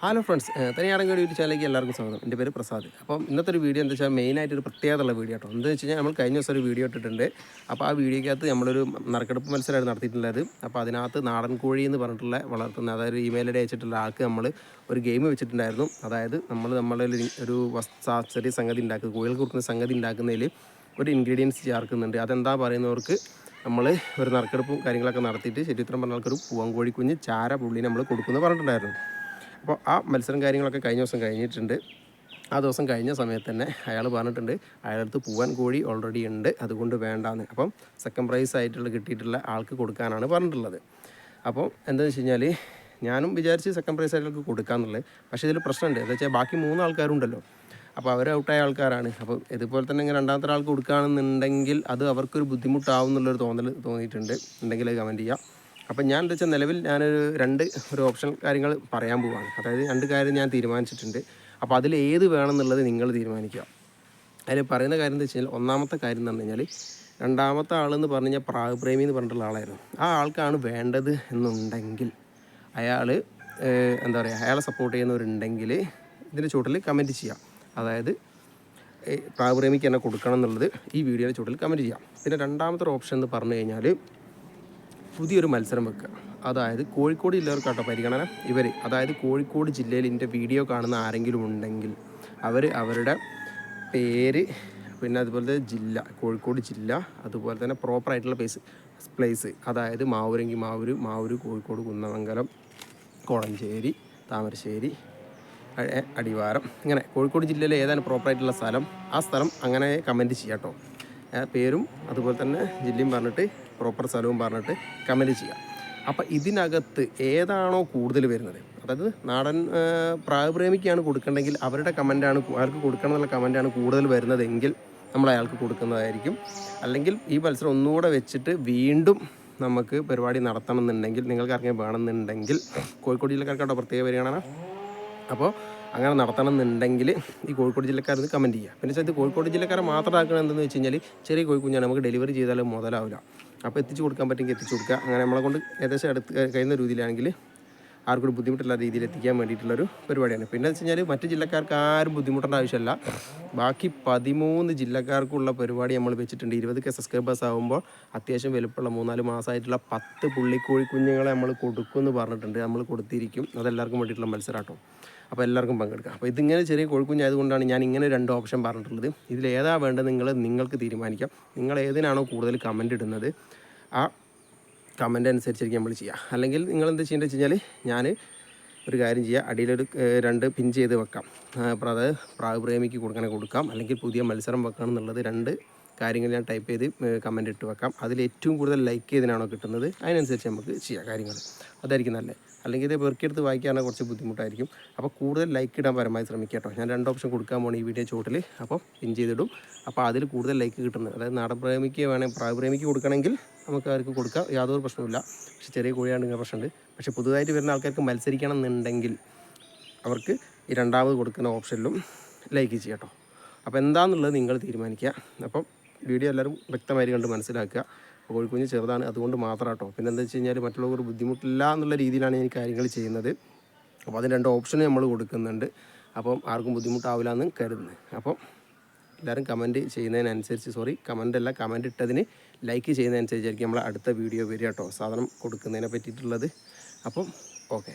Hello friends തനിയാറങ്ങാടി YouTube ചാനലിലേക്ക് എല്ലാവർക്കും സ്വാഗതം. എന്റെ പേര് പ്രസാദ്. അപ്പം ഇന്നത്തെ ഒരു വീഡിയോ എന്താ വെച്ചാൽ മെയിനായിട്ട് ഒരു പ്രത്യേകതയുള്ള വീഡിയോ കേട്ടോ എന്താ വെച്ച് കഴിഞ്ഞാൽ നമ്മൾ കഴിഞ്ഞ ദിവസം ഒരു വീഡിയോ ഇട്ടിട്ടുണ്ട്. അപ്പോൾ ആ വീഡിയോക്കകത്ത് നമ്മളൊരു നറുക്കെടുപ്പ് മത്സരമായിട്ട് നടത്തിയിട്ടുള്ളത്. അപ്പോൾ അതിനകത്ത് നാടൻ കോഴി എന്ന് പറഞ്ഞിട്ടുള്ള വളർത്തുന്ന അതായത് ഇമെയിൽ അയച്ചിട്ടുള്ള ആൾക്ക് നമ്മൾ ഒരു ഗെയിം വെച്ചിട്ടുണ്ടായിരുന്നു. അതായത് നമ്മൾ നമ്മളെ ഒരു ചെറിയ സംഗതി ഉണ്ടാക്കുക കോഴികൾക്ക് കൊടുക്കുന്ന സംഗതി ഉണ്ടാക്കുന്നതിൽ ഒരു ഇൻഗ്രീഡിയൻസ് ചേർക്കുന്നുണ്ട്. അതെന്താ പറയുന്നവർക്ക് നമ്മൾ ഒരു നറുക്കെടുപ്പും കാര്യങ്ങളൊക്കെ നടത്തിയിട്ട് ശരിത്രം പറഞ്ഞ ആൾക്കൊരു പൂവൻ കോഴിക്കുഞ്ഞ് ചാര പുള്ളി നമ്മൾ കൊടുക്കുമെന്ന് പറഞ്ഞിട്ടുണ്ടായിരുന്നു. അപ്പോൾ ആ മത്സരം കാര്യങ്ങളൊക്കെ കഴിഞ്ഞ ദിവസം കഴിഞ്ഞിട്ടുണ്ട്. ആ ദിവസം കഴിഞ്ഞ സമയത്ത് തന്നെ അയാൾ പറഞ്ഞിട്ടുണ്ട് അയാളടുത്ത് പൂവാൻ കോഴി ഓൾറെഡി ഉണ്ട് അതുകൊണ്ട് വേണ്ടാന്ന്. അപ്പം സെക്കൻഡ് പ്രൈസ് ആയിട്ടുള്ള കിട്ടിയിട്ടുള്ള ആൾക്ക് കൊടുക്കാനാണ് പറഞ്ഞിട്ടുള്ളത്. അപ്പോൾ എന്താണെന്ന് വെച്ച് കഴിഞ്ഞാൽ ഞാനും വിചാരിച്ച് സെക്കൻഡ് പ്രൈസ് ആയിട്ട് കൊടുക്കാമെന്നുള്ളത് പക്ഷേ ഇതിൽ പ്രശ്നമുണ്ട്. എന്താ വെച്ചാൽ ബാക്കി മൂന്ന് ആൾക്കാരുണ്ടല്ലോ. അപ്പോൾ അവർ ഔട്ടായ ആൾക്കാരാണ്. അപ്പോൾ ഇതുപോലെ തന്നെ ഇങ്ങനെ രണ്ടാമത്തെ ആൾക്ക് കൊടുക്കുകയാണെന്നുണ്ടെങ്കിൽ അത് അവർക്കൊരു ബുദ്ധിമുട്ടാവും എന്നുള്ളൊരു തോന്നൽ തോന്നിയിട്ടുണ്ട്. ഉണ്ടെങ്കിൽ കമന്റ് ചെയ്യാം. അപ്പം ഞാൻ എന്താ വെച്ചാൽ നിലവിൽ ഞാനൊരു രണ്ട് ഒരു ഓപ്ഷൻ കാര്യങ്ങൾ പറയാൻ പോവാണ്. അതായത് രണ്ട് കാര്യം ഞാൻ തീരുമാനിച്ചിട്ടുണ്ട്. അപ്പോൾ അതിൽ ഏത് വേണമെന്നുള്ളത് നിങ്ങൾ തീരുമാനിക്കുക. അതിൽ പറയുന്ന കാര്യം എന്താ വെച്ച് കഴിഞ്ഞാൽ ഒന്നാമത്തെ കാര്യം എന്ന് പറഞ്ഞു കഴിഞ്ഞാൽ രണ്ടാമത്തെ ആളെന്ന് പറഞ്ഞു കഴിഞ്ഞാൽ പ്രാഗപ്രേമി എന്ന് പറഞ്ഞിട്ടുള്ള ആളായിരുന്നു. ആ ആൾക്കാണ് വേണ്ടത് എന്നുണ്ടെങ്കിൽ അയാൾ എന്താ പറയുക അയാളെ സപ്പോർട്ട് ചെയ്യുന്നവരുണ്ടെങ്കിൽ ഇതിന്റെ ചുവട്ടിൽ കമന്റ് ചെയ്യാം. അതായത് പ്രാഗപ്രേമിക്ക് എന്നെ കൊടുക്കണം എന്നുള്ളത് ഈ വീഡിയോയുടെ ചുവട്ടിൽ കമന്റ് ചെയ്യാം. പിന്നെ രണ്ടാമത്തെ ഓപ്ഷൻ എന്ന് പറഞ്ഞു കഴിഞ്ഞാൽ പുതിയൊരു മത്സരം വെക്കുക. അതായത് കോഴിക്കോട് ജില്ലക്കാട്ടോ പരിഗണന. ഇവർ അതായത് കോഴിക്കോട് ജില്ലയിൽ എന്റെ വീഡിയോ കാണുന്ന ആരെങ്കിലും ഉണ്ടെങ്കിൽ അവർ അവരുടെ പേര് പിന്നെ അതുപോലെ ജില്ല കോഴിക്കോട് ജില്ല അതുപോലെ തന്നെ പ്രോപ്പറായിട്ടുള്ള പ്ലേസ് പ്ലേസ് അതായത് മാവൂരെങ്കിൽ മാവൂർ മാവൂർ കോഴിക്കോട് കുന്നമംഗലം കോളഞ്ചേരി താമരശ്ശേരി അടിവാരം. ഇങ്ങനെ കോഴിക്കോട് ജില്ലയിലെ ഏതാണ് പ്രോപ്പറായിട്ടുള്ള സ്ഥലം? ആ സ്ഥലം അങ്ങനെ കമന്റ് ചെയ്യാം കേട്ടോ പേരും അതുപോലെ തന്നെ ജില്ലയും പറഞ്ഞിട്ട് പ്രോപ്പർ സ്ഥലവും പറഞ്ഞിട്ട് കമന്റ് ചെയ്യുക. അപ്പോൾ ഇതിനകത്ത് ഏതാണോ കൂടുതൽ വരുന്നത്? അതായത് നാടൻ പ്രായപ്രേമിക്കാണ് കൊടുക്കേണ്ടെങ്കിൽ അവരുടെ കമന്റാണ് ആർക്ക് കൊടുക്കണം എന്നുള്ള കമന്റാണ് കൂടുതൽ വരുന്നതെങ്കിൽ നമ്മൾ അയാൾക്ക് കൊടുക്കുന്നതായിരിക്കും. അല്ലെങ്കിൽ ഈ മത്സരം ഒന്നുകൂടെ വെച്ചിട്ട് വീണ്ടും നമുക്ക് പരിപാടി നടത്തണം എന്നുണ്ടെങ്കിൽ നിങ്ങൾക്ക് ആർക്കെങ്കിലും വേണമെന്നുണ്ടെങ്കിൽ കോഴിക്കോട് ജില്ലക്കാർക്കാട്ടോ പ്രത്യേക പരിഗണന അപ്പോൾ അങ്ങനെ നടത്തണം എന്നുണ്ടെങ്കിൽ ഈ കോഴിക്കോട് ജില്ലക്കാരത് കമന്റ് ചെയ്യുക. പിന്നെ ഇത് കോഴിക്കോട് ജില്ലക്കാരെ മാത്രം ആക്കണം എന്തെന്ന് വെച്ച് കഴിഞ്ഞാൽ ചെറിയ കോഴിക്കുഞ്ഞാണ് നമുക്ക് ഡെലിവറി ചെയ്താലും മുതലാവില്ല. അപ്പോൾ എത്തിച്ചു കൊടുക്കാൻ പറ്റുമെങ്കിൽ എത്തിച്ചു കൊടുക്കുക. അങ്ങനെ നമ്മളെ കൊണ്ട് ഏകദേശം അടുത്ത് കഴിയുന്ന രീതിയിലാണെങ്കിൽ ആർക്കും ഒരു ബുദ്ധിമുട്ടില്ലാത്ത രീതിയിൽ എത്തിക്കാൻ വേണ്ടിയിട്ടുള്ളൊരു പരിപാടിയാണ്. പിന്നെ വെച്ച് കഴിഞ്ഞാൽ മറ്റ് ജില്ലക്കാർക്ക് ആരും ബുദ്ധിമുട്ടേണ്ട ആവശ്യമില്ല ബാക്കി പതിമൂന്ന് ജില്ലക്കാർക്കുള്ള പരിപാടി നമ്മൾ വെച്ചിട്ടുണ്ട്. ഇരുപത് കെ സബ്സ്ക്രൈബേഴ്സ് ആകുമ്പോൾ അത്യാവശ്യം വലുപ്പമുള്ള മൂന്നാൽ മാസമായിട്ടുള്ള പത്ത് പുള്ളിക്കോഴി കുഞ്ഞുങ്ങളെ നമ്മൾ കൊടുക്കുമെന്ന് പറഞ്ഞിട്ടുണ്ട്. നമ്മൾ കൊടുത്തിരിക്കും. അതെല്ലാവർക്കും വേണ്ടിയിട്ടുള്ള മത്സരാട്ടോ. അപ്പോൾ എല്ലാവർക്കും പങ്കെടുക്കാം. അപ്പോൾ ഇതിങ്ങനെ ചെറിയ കോഴിക്കുഞ്ഞായതുകൊണ്ടാണ് ഞാൻ ഇങ്ങനെ രണ്ട് ഓപ്ഷൻ പറഞ്ഞിട്ടുള്ളത്. ഇതിൽ ഏതാ വേണ്ടത് നിങ്ങൾ നിങ്ങൾക്ക് തീരുമാനിക്കാം. നിങ്ങൾ ഏതിനാണോ കൂടുതൽ കമന്റ് ഇടുന്നത്? ആ കമന്റ് അനുസരിച്ചായിരിക്കും നമ്മൾ ചെയ്യുക അല്ലെങ്കിൽ നിങ്ങൾ എന്ത് ചെയ്യേണ്ടത് വെച്ച് കഴിഞ്ഞാൽ ഞാൻ ഒരു കാര്യം ചെയ്യുക അടിയിലൊരു രണ്ട് പിൻ ചെയ്ത് വെക്കാം. അപ്പോൾ അത് പ്രാഗപ്രേമിക്ക് കൊടുക്കണേ കൊടുക്കാം. അല്ലെങ്കിൽ പുതിയ മത്സരം വെക്കണം എന്നുള്ളത് രണ്ട് കാര്യങ്ങൾ ഞാൻ ടൈപ്പ് ചെയ്ത് കമന്റ് ഇട്ട് വെക്കാം. അതിൽ ഏറ്റവും കൂടുതൽ ലൈക്ക് ചെയ്തതിനാണോ കിട്ടുന്നത് അതിനനുസരിച്ച് നമുക്ക് ചെയ്യാം കാര്യങ്ങൾ. അതായിരിക്കും നല്ലത് അല്ലെങ്കിൽ ഇത് പെറുക്കിയെടുത്ത് വായിക്കാനാണ് കുറച്ച് ബുദ്ധിമുട്ടായിരിക്കും. അപ്പോൾ കൂടുതൽ ലൈക്ക് ഇടാൻ പരമായി ശ്രമിക്കുക കേട്ടോ. ഞാൻ രണ്ട് ഓപ്ഷൻ കൊടുക്കാൻ പോകണം ഈ വീഡിയോ ചോട്ടിൽ അപ്പോൾ പിൻ ചെയ്തിടും. അപ്പോൾ അതിൽ കൂടുതൽ ലൈക്ക് കിട്ടുന്നത് അതായത് നാടൻ പ്രേമിക്ക് വേണമെങ്കിൽ പ്രായപ്രേമിക്ക് കൊടുക്കണമെങ്കിൽ നമുക്ക് അവർക്ക് കൊടുക്കാം. യാതൊരു പ്രശ്നമില്ല പക്ഷേ ചെറിയ കോഴിയാണ് ഇങ്ങനെ പ്രശ്നമുണ്ട്. പക്ഷേ പുതുതായിട്ട് വരുന്ന ആൾക്കാർക്ക് മത്സരിക്കണം എന്നുണ്ടെങ്കിൽ അവർക്ക് ഈ രണ്ടാമത് കൊടുക്കുന്ന ഓപ്ഷനിലും ലൈക്ക് ചെയ്യാം കേട്ടോ. അപ്പോൾ എന്താണെന്നുള്ളത് നിങ്ങൾ തീരുമാനിക്കുക. അപ്പം വീഡിയോ എല്ലാവരും വ്യക്തമായി കണ്ട് മനസ്സിലാക്കുക. കോഴിക്കുഞ്ഞ് ചെറുതാണ് അതുകൊണ്ട് മാത്രം കേട്ടോ പിന്നെ എന്താ വെച്ച് കഴിഞ്ഞാൽ മറ്റുള്ളവർക്ക് ബുദ്ധിമുട്ടില്ല എന്നുള്ള രീതിയിലാണ് ഞാൻ കാര്യങ്ങൾ ചെയ്യുന്നത്. അപ്പോൾ അതിന് രണ്ട് ഓപ്ഷനും നമ്മൾ കൊടുക്കുന്നുണ്ട്. അപ്പം ആർക്കും ബുദ്ധിമുട്ടാവില്ല എന്ന് കരുതുന്നത് അപ്പം എല്ലാവരും കമന്റ് ചെയ്യുന്നതിനനുസരിച്ച് സോറി കമന്റ് അല്ല കമന്റ് ഇട്ടതിന് ലൈക്ക് ചെയ്യുന്നതനുസരിച്ചായിരിക്കും നമ്മൾ അടുത്ത വീഡിയോ വരിക കേട്ടോ. സാധനം കൊടുക്കുന്നതിനെ പറ്റിയിട്ടുള്ളത്. അപ്പം ഓക്കെ.